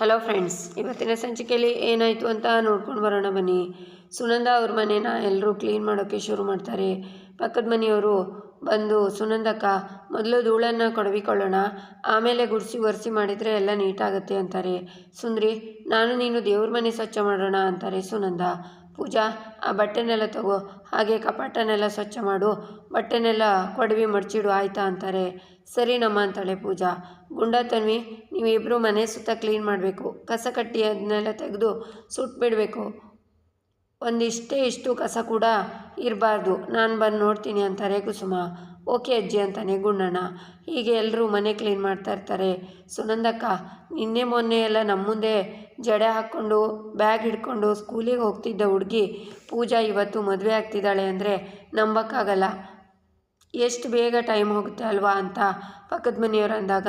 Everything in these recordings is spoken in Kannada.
ಹಲೋ ಫ್ರೆಂಡ್ಸ್ ಇವತ್ತಿನ ಸಂಚಿಕೆಯಲ್ಲಿ ಏನಾಯಿತು ಅಂತ ನೋಡ್ಕೊಂಡು ಬರೋಣ ಬನ್ನಿ. ಸುನಂದ ಅವ್ರ ಮನೇನ ಎಲ್ಲರೂ ಕ್ಲೀನ್ ಮಾಡೋಕ್ಕೆ ಶುರು ಮಾಡ್ತಾರೆ. ಪಕ್ಕದ ಮನೆಯವರು ಬಂದು, ಸುನಂದಕ್ಕ, ಮೊದಲು ಧೂಳನ್ನು ಕೊಡವಿಕೊಳ್ಳೋಣ. ಆಮೇಲೆ ಗುಡಿಸಿ ಒರೆಸಿ ಮಾಡಿದರೆ ಎಲ್ಲ ನೀಟಾಗುತ್ತೆ ಅಂತಾರೆ. ಸುಂದ್ರಿ, ನಾನು ನೀನು ದೇವ್ರ ಮನೆ ಸ್ವಚ್ಛ ಮಾಡೋಣ ಅಂತಾರೆ ಸುನಂದ. ಪೂಜಾ, ಆ ಬಟ್ಟೆನೆಲ್ಲ ತಗೋ, ಹಾಗೆ ಕಪಾಟನೆಲ್ಲ ಸ್ವಚ್ಛ ಮಾಡು, ಬಟ್ಟೆನೆಲ್ಲ ಕೊಡವಿ ಮಡಚಿಡು ಆಯ್ತಾ ಅಂತಾರೆ. ಸರಿ ನಮ್ಮ ಅಂತಾಳೆ ಪೂಜಾ. ಗುಂಡ ತನ್ವಿ ನೀವಿಬ್ಬರು ಮನೆ ಸುತ್ತ ಕ್ಲೀನ್ ಮಾಡಬೇಕು. ಕಸ ಕಟ್ಟಿ ಅದನ್ನೆಲ್ಲ ತೆಗೆದು ಸುಟ್ಬಿಡಬೇಕು ಒಂದಿಷ್ಟೇ ಇಷ್ಟು ಕಸ ಕೂಡ ಇರಬಾರ್ದು. ನಾನು ಬಂದು ನೋಡ್ತೀನಿ ಅಂತಾರೆ ಕುಸುಮ. ಓಕೆ ಅಜ್ಜಿ ಅಂತಾನೆ ಗುಂಡಣ್ಣ ಹೀಗೆ ಎಲ್ಲರೂ ಮನೆ ಕ್ಲೀನ್ ಮಾಡ್ತಾ ಇರ್ತಾರೆ. ಸುನಂದಕ್ಕ, ನಿನ್ನೆ ಮೊನ್ನೆ ಎಲ್ಲ ನಮ್ಮ ಮುಂದೆ ಜಡೆ ಹಾಕ್ಕೊಂಡು ಬ್ಯಾಗ್ ಹಿಡ್ಕೊಂಡು ಸ್ಕೂಲಿಗೆ ಹೋಗ್ತಿದ್ದ ಹುಡುಗಿ ಪೂಜಾ ಇವತ್ತು ಮದುವೆ ಆಗ್ತಿದ್ದಾಳೆ ಅಂದರೆ ನಂಬಕ್ಕಾಗಲ್ಲ. ಎಷ್ಟು ಬೇಗ ಟೈಮ್ ಹೋಗುತ್ತೆ ಅಲ್ವಾ ಅಂತ ಪಕ್ಕದ ಮನೆಯವ್ರು ಅಂದಾಗ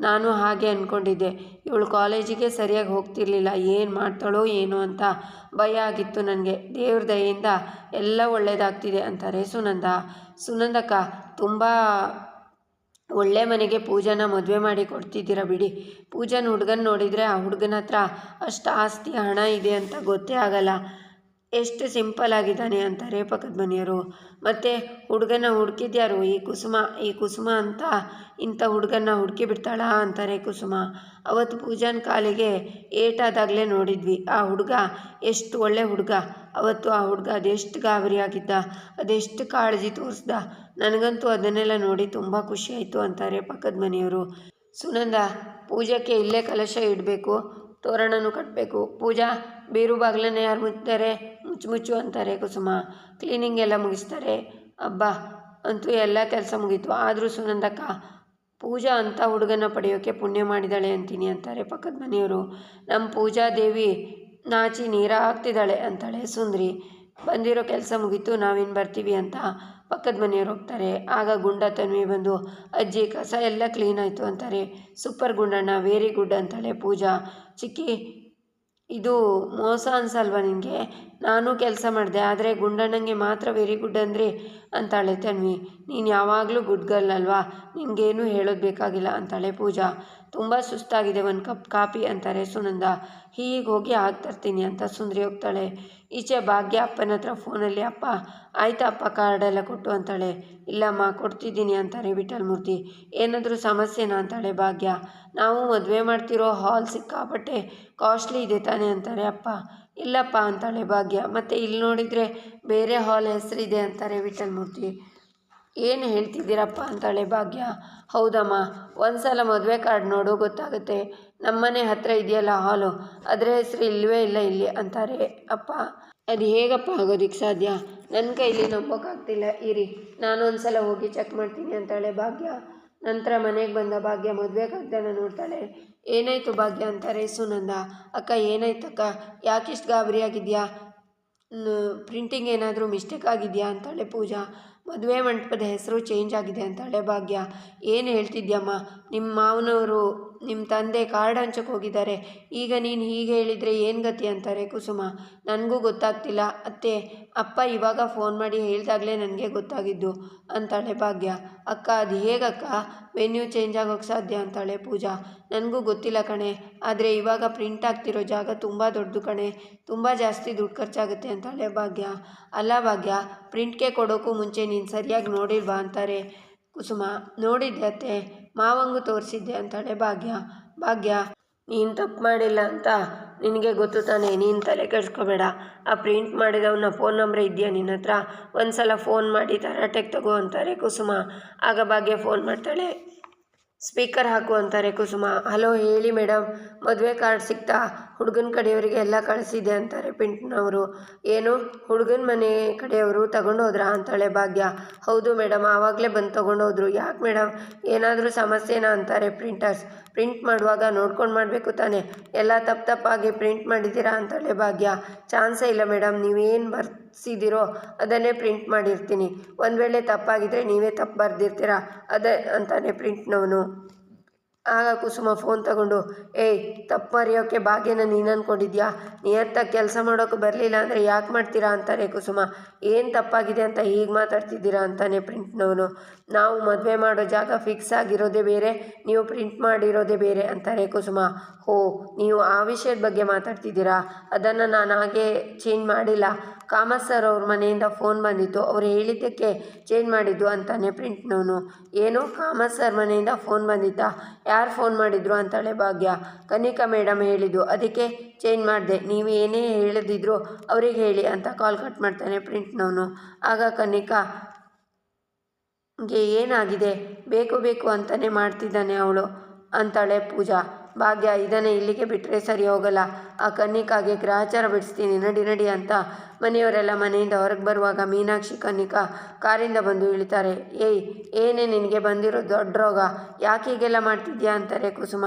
ನಾನು ಹಾಗೆ ಅಂದ್ಕೊಂಡಿದ್ದೆ ಇವಳು ಕಾಲೇಜಿಗೆ ಸರಿಯಾಗಿ ಹೋಗ್ತಿರ್ಲಿಲ್ಲ, ಏನು ಮಾಡ್ತಾಳೋ ಏನೋ ಅಂತ ಭಯ ಆಗಿತ್ತು ನನಗೆ. ದೇವ್ರ ದಯೆಯಿಂದ ಎಲ್ಲ ಒಳ್ಳೆಯದಾಗ್ತಿದೆ ಅಂತಾರೆ ಸುನಂದ. ಸುನಂದಕ್ಕ, ತುಂಬ ಒಳ್ಳೆ ಮನೆಗೆ ಪೂಜಾನ ಮದುವೆ ಮಾಡಿ ಕೊಡ್ತಿದ್ದೀರ ಬಿಡಿ. ಪೂಜಾನ ಹುಡುಗನ ನೋಡಿದರೆ ಆ ಹುಡುಗನ ಹತ್ರ ಅಷ್ಟು ಆಸ್ತಿ, ಹಣ ಇದೆ ಅಂತ ಗೊತ್ತೇ ಆಗಲ್ಲ. ಎಷ್ಟು ಸಿಂಪಲ್ ಆಗಿದ್ದಾನೆ ಅಂತಾರೆ ಪಕ್ಕದ ಮನೆಯವರು ಮತ್ತು ಹುಡುಗನ ಹುಡುಕಿದ್ಯಾರು? ಈ ಕುಸುಮ ಈ ಕುಸುಮ ಅಂತ ಇಂಥ ಹುಡುಗನ ಹುಡುಕಿ ಬಿಡ್ತಾಳಾ ಅಂತಾರೆ ಕುಸುಮ. ಅವತ್ತು ಪೂಜಾನ ಕಾಲಿಗೆ ಏಟಾದಾಗಲೇ ನೋಡಿದ್ವಿ. ಆ ಹುಡುಗ ಎಷ್ಟು ಒಳ್ಳೆ ಹುಡುಗ. ಅವತ್ತು ಆ ಹುಡುಗ ಅದೆಷ್ಟು ಗಾಬರಿ ಆಗಿದ್ದ, ಅದೆಷ್ಟು ಕಾಳಜಿ ತೋರಿಸ್ದ. ನನಗಂತೂ ಅದನ್ನೆಲ್ಲ ನೋಡಿ ತುಂಬ ಖುಷಿ ಆಯಿತು ಅಂತಾರೆ ಪಕ್ಕದ ಮನೆಯವರು ಸುನಂದ, ಪೂಜಕ್ಕೆ ಇಲ್ಲೇ ಕಲಶ ಇಡಬೇಕು, ತೋರಣನೂ ಕಟ್ಟಬೇಕು ಪೂಜಾ, ಬೀರು ಬಾಗಿಲನ್ನು ಯಾರು ಮುಚ್ತಾರೆ ಮುಚ್ಚು ಮುಚ್ಚು ಅಂತಾರೆ ಕುಸುಮ. ಕ್ಲೀನಿಂಗ್ ಎಲ್ಲ ಮುಗಿಸ್ತಾರೆ. ಅಬ್ಬಾ, ಅಂತೂ ಎಲ್ಲ ಕೆಲಸ ಮುಗೀತು. ಆದರೂ ಸುನಂದಕ್ಕ, ಪೂಜಾ ಅಂತ ಹುಡುಗನ ಪಡೆಯೋಕ್ಕೆ ಪುಣ್ಯ ಮಾಡಿದಾಳೆ ಅಂತೀನಿ ಅಂತಾರೆ ಪಕ್ಕದ ಮನೆಯವರು. ನಮ್ಮ ಪೂಜಾ ದೇವಿ ನಾಚಿ ನೀರ ಹಾಕ್ತಿದ್ದಾಳೆ ಅಂತಾಳೆ ಸುಂದ್ರಿ. ಬಂದಿರೋ ಕೆಲಸ ಮುಗೀತು, ನಾವೇನು ಬರ್ತೀವಿ ಅಂತ ಪಕ್ಕದ ಮನೆಯವ್ರು ಹೋಗ್ತಾರೆ. ಆಗ ಗುಂಡ ತನ್ವಿ ಬಂದು, ಅಜ್ಜಿ, ಕಸ ಎಲ್ಲ ಕ್ಲೀನ್ ಆಯಿತು ಅಂತಾರೆ. ಸೂಪರ್ ಗುಂಡಣ್ಣ ವೆರಿ ಗುಡ್ ಅಂತಾಳೆ ಪೂಜಾ. ಚಿಕ್ಕಿ ಇದು ಮೋಸ ಅನ್ಸಲ್ವಾ ನಿನಗೆ? ನಾನು ಕೆಲಸ ಮಾಡಿದೆ, ಆದರೆ ಗುಂಡಣ್ಣಂಗೆ ಮಾತ್ರ ವೆರಿ ಗುಡ್ ಅಂದ್ರಿ ಅಂತಾಳೆ ತನ್ವಿ. ನೀನು ಯಾವಾಗಲೂ ಗುಡ್ ಗರ್ಲ್ ಅಲ್ವಾ? ನಿನಗೇನು ಹೇಳೋದು ಬೇಕಾಗಿಲ್ಲ ಅಂತಾಳೆ ಪೂಜಾ. ತುಂಬ ಸುಸ್ತಾಗಿದೆ. ಒಂದು ಕಪ್ ಕಾಫಿ ಅಂತಾರೆ ಸುನಂದ. ಹೀಗೆ ಹೋಗಿ ಆಗ್ತರ್ತೀನಿ ಅಂತ ಸುಂದ್ರಿ ಹೋಗ್ತಾಳೆ. ಈಚೆ ಭಾಗ್ಯ ಅಪ್ಪನ ಹತ್ರ ಫೋನಲ್ಲಿ, ಅಪ್ಪ ಆಯ್ತಾ ಅಪ್ಪ ಕಾರ್ಡೆಲ್ಲ ಕೊಟ್ಟು ಅಂತಾಳೆ. ಇಲ್ಲಮ್ಮ, ಕೊಡ್ತಿದ್ದೀನಿ ಅಂತಾರೆ ವಿಠಲ್ ಮೂರ್ತಿ. ಏನಾದರೂ ಸಮಸ್ಯೆನಾ ಅಂತಾಳೆ ಭಾಗ್ಯ. ನಾವು ಮದುವೆ ಮಾಡ್ತಿರೋ ಹಾಲ್ ಸಿಕ್ಕಾಪಟ್ಟೆ ಕಾಸ್ಟ್ಲಿ ಇದೆ ತಾನೇ ಅಂತಾರೆ ಅಪ್ಪ. ಇಲ್ಲಪ್ಪ ಅಂತಾಳೆ ಭಾಗ್ಯ. ಮತ್ತು ಇಲ್ಲಿ ನೋಡಿದರೆ ಬೇರೆ ಹಾಲ್ ಹೆಸರಿದೆ ಅಂತಾರೆ ವಿಠಲ್ ಮೂರ್ತಿ. ಏನು ಹೇಳ್ತಿದ್ದೀರಪ್ಪ ಅಂತಾಳೆ ಭಾಗ್ಯ. ಹೌದಮ್ಮ ಒಂದು ಸಲ ಮದುವೆ ಕಾರ್ಡ್ ನೋಡು, ಗೊತ್ತಾಗುತ್ತೆ. ನಮ್ಮನೆ ಹತ್ರ ಇದೆಯಲ್ಲ ಹಾಲು, ಅದರ ಹೆಸರು ಇಲ್ಲವೇ ಇಲ್ಲ ಇಲ್ಲಿ ಅಂತಾರೆ. ಅಪ್ಪ, ಅದು ಹೇಗಪ್ಪ ಆಗೋದಿಕ್ಕೆ ಸಾಧ್ಯ? ನನ್ನ ಕೈಲಿ ನಂಬೋಕ್ಕಾಗ್ತಿಲ್ಲ ಇರಿ, ನಾನು ಒಂದು ಸಲ ಹೋಗಿ ಚೆಕ್ ಮಾಡ್ತೀನಿ ಅಂತಾಳೆ ಭಾಗ್ಯ. ನಂತರ ಮನೆಗೆ ಬಂದ ಭಾಗ್ಯ ಮದುವೆ ಕಾಗ್ದಾನ ನೋಡ್ತಾಳೆ. ಏನಾಯಿತು ಭಾಗ್ಯ ಅಂತಾರೆ ಸುನಂದ. ಅಕ್ಕ ಏನಾಯ್ತಕ್ಕ ಯಾಕಿಷ್ಟು ಗಾಬರಿ ಆಗಿದೆಯಾ ಪ್ರಿಂಟಿಂಗ್ ಏನಾದರೂ ಮಿಸ್ಟೇಕ್ ಆಗಿದೆಯಾ? ಅಂತಾಳೆ ಪೂಜಾ. ಮದುವೆ ಮಂಟಪದ ಹೆಸರು ಚೇಂಜ್ ಆಗಿದೆ ಅಂತ ಹಳೆ ಭಾಗ್ಯ. ಏನು ಹೇಳ್ತಿದ್ಯಮ್ಮ? ನಿಮ್ಮ ಮಾವನವರು ನಿಮ್ಮ ತಂದೆ ಕಾರ್ಡ್ ಹಂಚಕ್ಕೆ ಹೋಗಿದ್ದಾರೆ. ಈಗ ನೀನು ಹೀಗೆ ಹೇಳಿದರೆ ಏನು ಗತಿ ಅಂತಾರೆ ಕುಸುಮ. ನನಗೂ ಗೊತ್ತಾಗ್ತಿಲ್ಲ. ಅತ್ತೆ, ಅಪ್ಪ ಇವಾಗ ಫೋನ್ ಮಾಡಿ ಹೇಳಿದಾಗಲೇ ನನಗೆ ಗೊತ್ತಾಗಿದ್ದು ಅಂತಾಳೆ ಭಾಗ್ಯ. ಅಕ್ಕ, ಅದು ಹೇಗಕ್ಕ? ವೆನ್ಯೂ ಚೇಂಜ್ ಆಗೋಕ್ಕೆ ಸಾಧ್ಯ ಅಂತಾಳೆ ಪೂಜಾ. ನನಗೂ ಗೊತ್ತಿಲ್ಲ ಕಣೆ. ಆದರೆ ಇವಾಗ ಪ್ರಿಂಟ್ ಆಗ್ತಿರೋ ಜಾಗ ತುಂಬ ದೊಡ್ಡದು ಕಣೆ. ತುಂಬ ಜಾಸ್ತಿ ದುಡ್ಡು ಖರ್ಚಾಗುತ್ತೆ ಅಂತಾಳೆ ಭಾಗ್ಯ. ಅಲ್ಲ ಭಾಗ್ಯ, ಪ್ರಿಂಟ್ಗೆ ಕೊಡೋಕ್ಕೂ ಮುಂಚೆ ನೀನು ಸರಿಯಾಗಿ ನೋಡಿಲ್ವಾ ಅಂತಾರೆ ಕುಸುಮ. ನೋಡಿದ್ದೆ ಅತ್ತೆ. ಮಾವಂಗೂ ತೋರಿಸಿದ್ದೆ ಅಂತಾಳೆ, ಭಾಗ್ಯ ಭಾಗ್ಯ, ನೀನು ತಪ್ಪು ಮಾಡಿಲ್ಲ ಅಂತ ನಿನಗೆ ಗೊತ್ತು ತಾನೇ, ನೀನು ತಲೆ ಕೆಡಿಸ್ಕೋಬೇಡ. ಆ ಪ್ರಿಂಟ್ ಮಾಡಿದವನ ಫೋನ್ ನಂಬರ್ ಇದೆಯಾ ನಿನ್ನ ಹತ್ರ? ಒಂದು ಸಲ ಫೋನ್ ಮಾಡಿ ತರಾಟೆಗೆ ತಗೋ ಅಂತಾರೆ ಕುಸುಮ. ಆಗ ಭಾಗ್ಯ ಫೋನ್ ಮಾಡ್ತಾಳೆ ಸ್ಪೀಕರ್ ಹಾಕು ಅಂತಾರೆ ಕುಸುಮ. ಹಲೋ ಹೇಳಿ ಮೇಡಮ್ ಮದುವೆ ಕಾರ್ಡ್ ಸಿಕ್ತಾ ಹುಡುಗನ ಕಡೆಯವರಿಗೆ ಎಲ್ಲ ಕಳಿಸಿದೆ ಅಂತಾರೆ ಪಿಂಟ್ನವರು. ಏನು? ಹುಡುಗನ ಮನೆ ಕಡೆಯವರು ತಗೊಂಡೋದ್ರಾ ಅಂತಾಳೆ ಭಾಗ್ಯ. ಹೌದು ಮೇಡಮ್, ಆವಾಗಲೇ ಬಂದು ತೊಗೊಂಡೋದ್ರು. ಯಾಕೆ ಮೇಡಮ್? ಏನಾದರೂ ಸಮಸ್ಯೆನಾ ಅಂತಾರೆ ಪ್ರಿಂಟರ್ಸ್. ಪ್ರಿಂಟ್ ಮಾಡುವಾಗ ನೋಡ್ಕೊಂಡು ಮಾಡಬೇಕು ತಾನೆ. ಎಲ್ಲ ತಪ್ಪು ತಪ್ಪಾಗಿ ಪ್ರಿಂಟ್ ಮಾಡಿದ್ದೀರಾ ಅಂತಾಳೆ ಭಾಗ್ಯ. ಚಾನ್ಸೇ ಇಲ್ಲ ಮೇಡಮ್, ನೀವೇನು ಬರ್ಸಿದ್ದೀರೋ ಅದನ್ನೇ ಪ್ರಿಂಟ್ ಮಾಡಿರ್ತೀನಿ. ಒಂದು ವೇಳೆ ತಪ್ಪಾಗಿದ್ದರೆ ನೀವೇ ತಪ್ಪು ಬರೆದಿರ್ತೀರಾ? ಅದೇ ಅಂತಾನೆ ಪ್ರಿಂಟ್ನವನು ಆಗ ಕುಸುಮ ಫೋನ್ ತಗೊಂಡು, ಏಯ್, ತಪ್ಪು ಅರಿಯೋಕ್ಕೆ ಭಾಗ್ಯನ ನೀನು ಅಂದ್ಕೊಂಡಿದ್ಯಾ ನಿಯತ್ತಾಗಿ ಕೆಲಸ ಮಾಡೋಕೆ ಬರಲಿಲ್ಲ ಅಂದರೆ ಯಾಕೆ ಮಾಡ್ತೀರಾ? ಅಂತಾರೆ ಕುಸುಮ. ಏನು ತಪ್ಪಾಗಿದೆ ಅಂತ ಹೀಗೆ ಮಾತಾಡ್ತಿದ್ದೀರಾ? ಅಂತಾನೆ ಪ್ರಿಂಟ್ನವನು. ನಾವು ಮದುವೆ ಮಾಡೋ ಜಾಗ ಫಿಕ್ಸ್ ಆಗಿರೋದೇ ಬೇರೆ, ನೀವು ಪ್ರಿಂಟ್ ಮಾಡಿರೋದೇ ಬೇರೆ, ಅಂತಾರೆ ಕುಸುಮ. ಹೋ, ನೀವು ಆ ವಿಷಯದ ಬಗ್ಗೆ ಮಾತಾಡ್ತಿದ್ದೀರಾ? ಅದನ್ನು ನಾನು ಹಾಗೆ ಚೇಂಜ್ ಮಾಡಿಲ್ಲ. ಕಾಮತ್ ಸರ್ ಅವ್ರ ಮನೆಯಿಂದ ಫೋನ್ ಬಂದಿತ್ತು. ಅವ್ರು ಹೇಳಿದ್ದಕ್ಕೆ ಚೇಂಜ್ ಮಾಡಿದ್ದು ಅಂತಾನೆ ಪ್ರಿಂಟ್ನವನು ಏನು ಕಾಮತ್ ಸರ್ ಮನೆಯಿಂದ ಫೋನ್ ಬಂದಿತ್ತಾ? ಯಾರು ಫೋನ್ ಮಾಡಿದ್ರು ಅಂತಾಳೆ ಭಾಗ್ಯ. ಕನಿಕಾ ಮೇಡಮ್ ಹೇಳಿದ್ದು, ಅದಕ್ಕೆ ಚೇಂಜ್ ಮಾಡಿದೆ. ನೀವು ಏನೇ ಹೇಳದಿದ್ರು ಅವ್ರಿಗೆ ಹೇಳಿ ಅಂತ ಕಾಲ್ ಕಟ್ ಮಾಡ್ತಾನೆ ಪ್ರಿಂಟ್ನವನು ಆಗ ಕನಿಕಾ ಏನಾಗಿದೆ? ಬೇಕು ಬೇಕು ಅಂತಲೇ ಮಾಡ್ತಿದ್ದಾನೆ ಅವಳು ಅಂತಾಳೆ ಪೂಜಾ. ಭಾಗ್ಯ ಇದನ್ನೇ ಇಲ್ಲಿಗೆ ಬಿಟ್ಟರೆ ಸರಿ ಹೋಗಲ್ಲ. ಆ ಕನ್ನಿಕಾಗೆ ಗ್ರಹಚಾರ ಬಿಡಿಸ್ತೀನಿ, ನಡಿ ನಡಿ ಅಂತ ಮನೆಯವರೆಲ್ಲ ಮನೆಯಿಂದ ಹೊರಗೆ ಬರುವಾಗ ಮೀನಾಕ್ಷಿ ಕನ್ನಿಕಾ ಕಾರಿಂದ ಬಂದು ಇಳಿತಾರೆ. ಏಯ್, ಏನೇ ನಿನಗೆ ಬಂದಿರೋ ದೊಡ್ಡ ರೋಗ? ಯಾಕೆ ಹೀಗೆಲ್ಲ ಮಾಡ್ತಿದ್ಯಾ ಅಂತಾರೆ ಕುಸುಮ.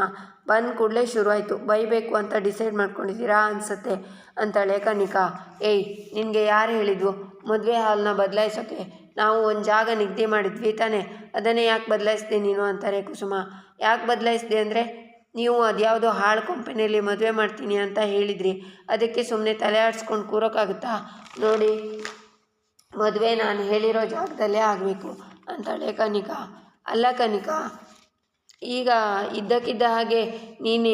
ಬಂದ ಕೂಡಲೇ ಶುರುವಾಯಿತು. ಬೈಬೇಕು ಅಂತ ಡಿಸೈಡ್ ಮಾಡ್ಕೊಂಡಿದ್ದೀರಾ ಅನಿಸುತ್ತೆ ಅಂತಾಳೆ ಕನ್ನಿಕಾ. ಏಯ್, ನಿನಗೆ ಯಾರು ಹೇಳಿದ್ವು? ಮದುವೆ ಹಾಲನ್ನ ಬದಲಾಯಿಸೋಕ್ಕೆ ನಾವು ಒಂದು ಜಾಗ ನಿಗದಿ ಮಾಡಿದ್ವಿ ತಾನೇ. ಅದನ್ನೇ ಯಾಕೆ ಬದಲಾಯಿಸ್ದೆ ನೀನು ಅಂತಾರೆ ಕುಸುಮ. ಯಾಕೆ ಬದಲಾಯಿಸ್ದೆ ಅಂದರೆ? ನೀವು ಅದ್ಯಾವುದೋ ಹಾಳು ಕಂಪನಿಯಲ್ಲಿ ಮದುವೆ ಮಾಡ್ತೀನಿ ಅಂತ ಹೇಳಿದ್ರಿ. ಅದಕ್ಕೆ ಸುಮ್ಮನೆ ತಲೆ ಆಡಿಸ್ಕೊಂಡು ಕೂರೋಕ್ಕಾಗುತ್ತಾ ನೋಡಿ, ಮದುವೆ ನಾನು ಹೇಳಿರೋ ಜಾಗದಲ್ಲೇ ಆಗಬೇಕು ಅಂತಾಳೆ ಕನಿಕಾ. ಅಲ್ಲ ಕನಿಕಾ, ಈಗ ಇದ್ದಕ್ಕಿದ್ದ ಹಾಗೆ ನೀನು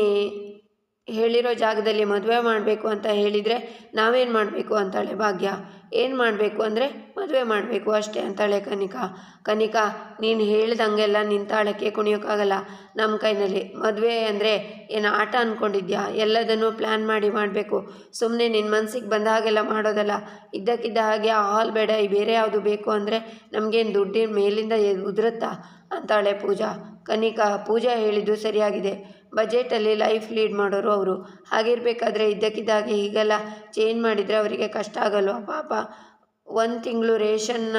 ಹೇಳಿರೋ ಜಾಗದಲ್ಲಿ ಮದುವೆ ಮಾಡಬೇಕು ಅಂತ ಹೇಳಿದರೆ ನಾವೇನು ಮಾಡಬೇಕು ಅಂತಾಳೆ ಭಾಗ್ಯ. ಏನು ಮಾಡಬೇಕು ಅಂದರೆ ಮದುವೆ ಮಾಡಬೇಕು ಅಷ್ಟೇ ಅಂತಾಳೆ ಕನಿಕಾ. ಕನಿಕಾ, ನೀನು ಹೇಳ್ದಂಗೆಲ್ಲ ನಿನ್ನ ತಾಳಕ್ಕೆ ಕುಣಿಯೋಕ್ಕಾಗಲ್ಲ ನಮ್ಮ ಕೈನಲ್ಲಿ ಮದುವೆ ಅಂದರೆ ಏನು ಆಟ ಅಂದ್ಕೊಂಡಿದ್ಯಾ ಎಲ್ಲದನ್ನು ಪ್ಲ್ಯಾನ್ ಮಾಡಿ ಮಾಡಬೇಕು. ಸುಮ್ಮನೆ ನಿನ್ನ ಮನಸ್ಸಿಗೆ ಬಂದ ಹಾಗೆಲ್ಲ ಮಾಡೋದಲ್ಲ. ಇದ್ದಕ್ಕಿದ್ದ ಹಾಗೆ ಆ ಹಾಲ್ ಬೇಡ, ಈ ಬೇರೆ ಯಾವುದು ಬೇಕು ಅಂದರೆ ನಮಗೇನು ದುಡ್ಡಿನ ಮೇಲಿಂದ ಉದುರುತ್ತಾ? ಅಂತಾಳೆ ಪೂಜಾ. ಕನಿಕಾ, ಪೂಜಾ ಹೇಳಿದ್ದು ಸರಿಯಾಗಿದೆ. ಬಜೆಟಲ್ಲಿ ಲೈಫ್ ಲೀಡ್ ಮಾಡೋರು ಅವರು. ಹಾಗಿರಬೇಕಾದ್ರೆ ಇದ್ದಕ್ಕಿದ್ದಾಗೆ ಹೀಗೆಲ್ಲ ಚೇಂಜ್ ಮಾಡಿದರೆ ಅವರಿಗೆ ಕಷ್ಟ ಆಗಲ್ವ ಪಾಪ. ಒಂದು ತಿಂಗಳು ರೇಷನ್ನ,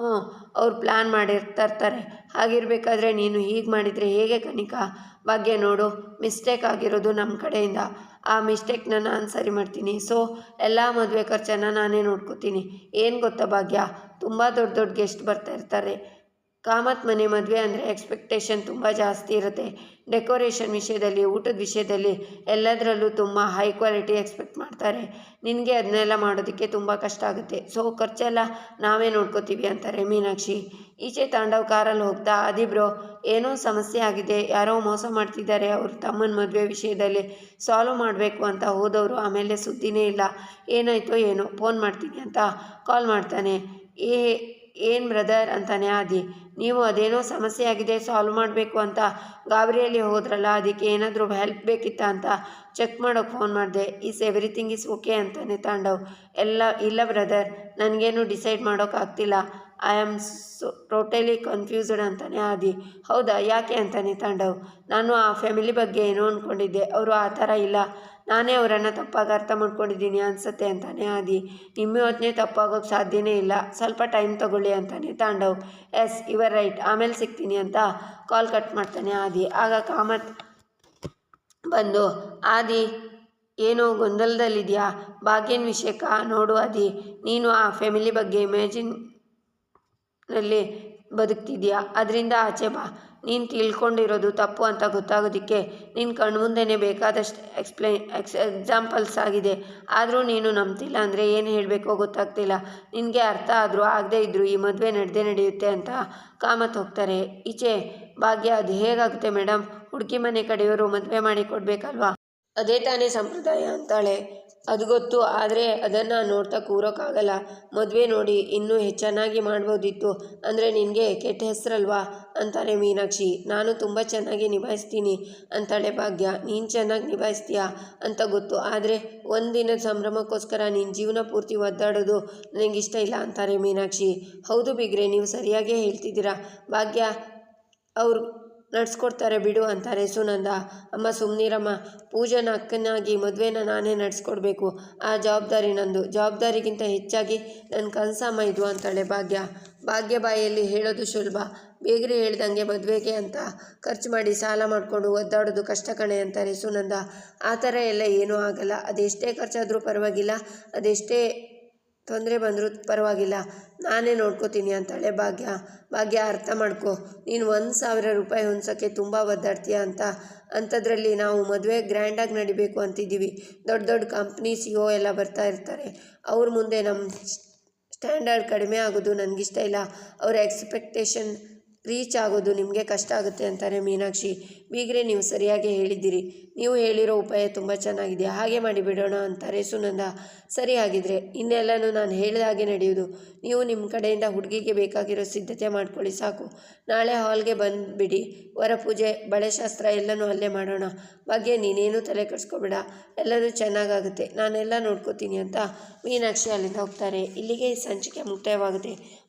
ಹ್ಞೂ, ಅವ್ರು ಪ್ಲ್ಯಾನ್ ಮಾಡಿರ್ತಿರ್ತಾರೆ. ಹಾಗಿರಬೇಕಾದ್ರೆ ನೀನು ಹೀಗೆ ಮಾಡಿದರೆ ಹೇಗೆ ಕನಿಕಾ? ಭಾಗ್ಯ ನೋಡು. ಮಿಸ್ಟೇಕ್ ಆಗಿರೋದು ನಮ್ಮ ಕಡೆಯಿಂದ. ಆ ಮಿಸ್ಟೇಕ್ನ ನಾನು ಸರಿ ಮಾಡ್ತೀನಿ. ಸೊ, ಎಲ್ಲ ಮದುವೆ ಖರ್ಚನ್ನು ನಾನೇ ನೋಡ್ಕೋತೀನಿ. ಏನು ಗೊತ್ತಾ ಭಾಗ್ಯ? ತುಂಬ ದೊಡ್ಡ ದೊಡ್ಡ ಗೆಸ್ಟ್ ಬರ್ತಾ ಇರ್ತಾರೆ. ಕಾಮತ್ ಮನೆ ಮದುವೆ ಅಂದರೆ ಎಕ್ಸ್ಪೆಕ್ಟೇಷನ್ ತುಂಬ ಜಾಸ್ತಿ ಇರುತ್ತೆ. ಡೆಕೋರೇಷನ್ ವಿಷಯದಲ್ಲಿ, ಊಟದ ವಿಷಯದಲ್ಲಿ ಎಲ್ಲದರಲ್ಲೂ ತುಂಬ ಹೈ ಕ್ವಾಲಿಟಿ ಎಕ್ಸ್ಪೆಕ್ಟ್ ಮಾಡ್ತಾರೆ. ನಿನಗೆ ಅದನ್ನೆಲ್ಲ ಮಾಡೋದಕ್ಕೆ ತುಂಬ ಕಷ್ಟ ಆಗುತ್ತೆ. ಸೊ ಖರ್ಚೆಲ್ಲ ನಾವೇ ನೋಡ್ಕೋತೀವಿ ಅಂತಾರೆ ಮೀನಾಕ್ಷಿ. ಈಚೆ ತಾಂಡವ್ ಕಾರಲ್ಲಿ ಹೋಗ್ತಾ ಅದಿಬ್ರು ಏನೋ ಸಮಸ್ಯೆ ಆಗಿದೆ. ಯಾರೋ ಮೋಸ ಮಾಡ್ತಿದ್ದಾರೆ. ಅವರು ತಮ್ಮನ ಮದುವೆ ವಿಷಯದಲ್ಲಿ ಸಾಲ್ವ್ ಮಾಡಬೇಕು ಅಂತ ಹೋದವರು ಆಮೇಲೆ ಸುದ್ದಿನೇ ಇಲ್ಲ. ಏನಾಯಿತೋ ಏನೋ ಫೋನ್ ಮಾಡ್ತೀನಿ ಅಂತ ಕಾಲ್ ಮಾಡ್ತಾನೆ. ಏ ಏನು ಬ್ರದರ್ ಅಂತಾನೆ ಆದಿ. ನೀವು ಅದೇನೋ ಸಮಸ್ಯೆ ಆಗಿದೆ ಸಾಲ್ವ್ ಮಾಡಬೇಕು ಅಂತ ಗಾಬರಿಯಲ್ಲಿ ಹೋದ್ರಲ್ಲ, ಅದಕ್ಕೆ ಏನಾದರೂ ಹೆಲ್ಪ್ ಬೇಕಿತ್ತಾ ಅಂತ ಚೆಕ್ ಮಾಡೋಕ್ಕೆ ಫೋನ್ ಮಾಡಿದೆ. ಈಸ್ ಎವ್ರಿಥಿಂಗ್ ಈಸ್ ಓಕೆ ಅಂತಾನೆ ತಾಂಡವ್. ಎಲ್ಲ, ಇಲ್ಲ ಬ್ರದರ್, ನನಗೇನು decide ಮಾಡೋಕ್ಕಾಗ್ತಿಲ್ಲ I am so totally confused ಅಂತಾನೆ ಆದಿ. ಹೌದಾ, ಯಾಕೆ ಅಂತಾನೆ ತಾಂಡವ್. ನಾನು ಆ ಫ್ಯಾಮಿಲಿ ಬಗ್ಗೆ ಏನೋ ಅಂದ್ಕೊಂಡಿದ್ದೆ ಅವರು ಆ ಥರ ಇಲ್ಲ. ನಾನೇ ಅವರನ್ನು ತಪ್ಪಾಗಿ ಅರ್ಥ ಮಾಡ್ಕೊಂಡಿದ್ದೀನಿ ಅನಿಸುತ್ತೆ ಅಂತಾನೆ ಆದಿ. ನಿಮ್ಮ ಯೋಚನೆ ತಪ್ಪಾಗೋಕ್ಕೆ ಸಾಧ್ಯನೇ ಇಲ್ಲ. ಸ್ವಲ್ಪ ಟೈಮ್ ತಗೊಳ್ಳಿ ಅಂತಾನೆ ತಾಂಡವ್. S ಇವರ್ right. ಆಮೇಲೆ ಸಿಗ್ತೀನಿ ಅಂತ ಕಾಲ್ ಕಟ್ ಮಾಡ್ತಾನೆ ಆದಿ. ಆಗ ಕಾಮತ್ ಬಂದು, ಆದಿ, ಏನೋ ಗೊಂದಲದಲ್ಲಿದೆಯಾ? ಭಾಗ್ಯನ ವಿಷಯಕ್ಕ? ನೋಡು ಆದಿ. ನೀನು ಆ ಫ್ಯಾಮಿಲಿ ಬಗ್ಗೆ ಇಮ್ಯಾಜಿನ್ನಲ್ಲಿ ಬದುಕ್ತಿದ್ಯಾ? ಅದರಿಂದ ಆಚೆ ಬಾ. ನೀನು ತಿಳ್ಕೊಂಡಿರೋದು ತಪ್ಪು ಅಂತ ಗೊತ್ತಾಗೋದಕ್ಕೆ ನಿನ್ನ ಕಣ್ಮುಂದೆನೇ ಬೇಕಾದಷ್ಟು ಎಕ್ಸ್ಪ್ಲೈ, ಎಕ್ಸ್, ಎಕ್ಸಾಂಪಲ್ಸ್ ಆಗಿದೆ. ಆದರೂ ನೀನು ನಂಬ್ತಿಲ್ಲ ಅಂದರೆ ಏನು ಹೇಳಬೇಕೋ ಗೊತ್ತಾಗ್ತಿಲ್ಲ. ನಿನಗೆ ಅರ್ಥ ಆದರೂ ಆಗದೇ ಇದ್ದರೂ ಈ ಮದುವೆ ನಡೆದೇ ನಡೆಯುತ್ತೆ ಅಂತ ಕಾಮತ್ ಹೋಗ್ತಾರೆ. ಈಚೆ, ಭಾಗ್ಯ, ಅದು ಹೇಗಾಗುತ್ತೆ ಮೇಡಮ್ ಹುಡುಗಿ ಮನೆ ಕಡೆಯವರು ಮದುವೆ ಮಾಡಿ ಕೊಡಬೇಕಲ್ವಾ? ಅದೇ ತಾನೇ ಸಂಪ್ರದಾಯ ಅಂತಾಳೆ. ಅದು ಗೊತ್ತು, ಆದರೆ ಅದನ್ನು ನೋಡ್ತಾ ಕೂರೋಕ್ಕಾಗಲ್ಲ ಮದುವೆ ನೋಡಿ ಇನ್ನೂ ಚೆನ್ನಾಗಿ ಮಾಡ್ಬೋದಿತ್ತು. ಅಂದರೆ ನಿನಗೆ ಕೆಟ್ಟ ಹೆಸರಲ್ವಾ? ಅಂತಾರೆ ಮೀನಾಕ್ಷಿ. ನಾನು ತುಂಬ ಚೆನ್ನಾಗಿ ನಿಭಾಯಿಸ್ತೀನಿ ಅಂತಾಳೆ ಭಾಗ್ಯ. ನೀನು ಚೆನ್ನಾಗಿ ನಿಭಾಯಿಸ್ತೀಯಾ ಅಂತ ಗೊತ್ತು. ಆದರೆ ಒಂದಿನದ ಸಂಭ್ರಮಕ್ಕೋಸ್ಕರ ನಿನ್ನ ಜೀವನ ಪೂರ್ತಿ ಒದ್ದಾಡೋದು ಇಷ್ಟ ಇಲ್ಲ ಅಂತಾರೆ ಮೀನಾಕ್ಷಿ. ಹೌದು ಬಿಗ್ರೆ, ನೀವು ಸರಿಯಾಗೇ ಹೇಳ್ತಿದ್ದೀರಾ? ಭಾಗ್ಯ, ಅವ್ರು ನಡ್ಸ್ಕೊಡ್ತಾರೆ ಬಿಡು ಅಂತಾರೆ ಸುನಂದ. ಅಮ್ಮ ಸುಮ್ಮನಿರಮ್ಮ ಪೂಜನ ಅಕ್ಕನಾಗಿ ಮದುವೆನ ನಾನೇ ನಡೆಸ್ಕೊಡ್ಬೇಕು. ಆ ಜವಾಬ್ದಾರಿ ನಂದು. ಜವಾಬ್ದಾರಿಗಿಂತ ಹೆಚ್ಚಾಗಿ ನನ್ನ ಕನಸಮ್ಮ ಇದು ಅಂತಾಳೆ ಭಾಗ್ಯ. ಭಾಗ್ಯ ಬಾಯಿಯಲ್ಲಿ ಹೇಳೋದು ಸುಲಭ. ಬೇಗರೆ ಹೇಳ್ದಂಗೆ ಮದುವೆಗೆ ಅಂತ ಖರ್ಚು ಮಾಡಿ ಸಾಲ ಮಾಡಿಕೊಂಡು ಒದ್ದಾಡೋದು ಕಷ್ಟ ಕಣೆ ಅಂತಾರೆ ಸುನಂದ. ಆ ಥರ ಎಲ್ಲ ಏನೂ ಆಗಲ್ಲ. ಅದೆಷ್ಟೇ ಖರ್ಚಾದರೂ ಪರವಾಗಿಲ್ಲ. ಅದೆಷ್ಟೇ ತೊಂದರೆ ಬಂದರೂ ಪರವಾಗಿಲ್ಲ. ನಾನೇ ನೋಡ್ಕೋತೀನಿ ಅಂತಾಳೆ ಭಾಗ್ಯ. ಭಾಗ್ಯ, ಅರ್ಥ ಮಾಡ್ಕೊ. ನೀನು ಒಂದು ಸಾವಿರ ರೂಪಾಯಿ ಹೊಂದ್ಸೋಕ್ಕೆ ತುಂಬ ಒದ್ದಾಡ್ತೀಯ ಅಂತ. ಅಂಥದ್ರಲ್ಲಿ ನಾವು ಮದುವೆ ಗ್ರ್ಯಾಂಡಾಗಿ ನಡಿಬೇಕು ಅಂತಿದ್ದೀವಿ. ದೊಡ್ಡ ದೊಡ್ಡ ಕಂಪ್ನಿ ಸಿ ಒ ಎಲ್ಲ ಬರ್ತಾ ಇರ್ತಾರೆ. ಅವ್ರ ಮುಂದೆ ನಮ್ಮ ಸ್ಟ್ಯಾಂಡರ್ಡ್ ಕಡಿಮೆ ಆಗೋದು ನನಗಿಷ್ಟ ಇಲ್ಲ. ಅವರ ಎಕ್ಸ್ಪೆಕ್ಟೇಷನ್ ರೀಚ್ ಆಗೋದು ನಿಮಗೆ ಕಷ್ಟ ಆಗುತ್ತೆ ಅಂತಾರೆ ಮೀನಾಕ್ಷಿ, ಬೀಗ್ರೆ ನೀವು ಸರಿಯಾಗಿ ಹೇಳಿದ್ದೀರಿ. ನೀವು ಹೇಳಿರೋ ಉಪಾಯ ತುಂಬ ಚೆನ್ನಾಗಿದೆ. ಹಾಗೆ ಮಾಡಿಬಿಡೋಣ ಅಂತಾರೆ ಸುನಂದ. ಸರಿ ಆಗಿದ್ರೆ ಇನ್ನೆಲ್ಲನೂ ನಾನು ಹೇಳಿದ ಹಾಗೆ ನಡೆಯುವುದು. ನೀವು ನಿಮ್ಮ ಕಡೆಯಿಂದ ಹುಡುಗಿಗೆ ಬೇಕಾಗಿರೋ ಸಿದ್ಧತೆ ಮಾಡ್ಕೊಳ್ಳಿ, ಸಾಕು. ನಾಳೆ ಹಾಲ್ಗೆ ಬಂದುಬಿಡಿ. ವರ ಪೂಜೆ ಬಳೆಶಾಸ್ತ್ರ ಎಲ್ಲನೂ ಅಲ್ಲೇ ಮಾಡೋಣ. ಬಗ್ಗೆ ನೀನೇನು ತಲೆ ಕಟ್ಸ್ಕೊಬೇಡ ಎಲ್ಲನೂ ಚೆನ್ನಾಗಾಗುತ್ತೆ. ನಾನೆಲ್ಲ ನೋಡ್ಕೋತೀನಿ ಅಂತ ಮೀನಾಕ್ಷಿ ಅಲ್ಲಿಂದ ಹೋಗ್ತಾರೆ. ಇಲ್ಲಿಗೆ ಸಂಚಿಕೆ ಮುಕ್ತಾಯವಾಗುತ್ತೆ.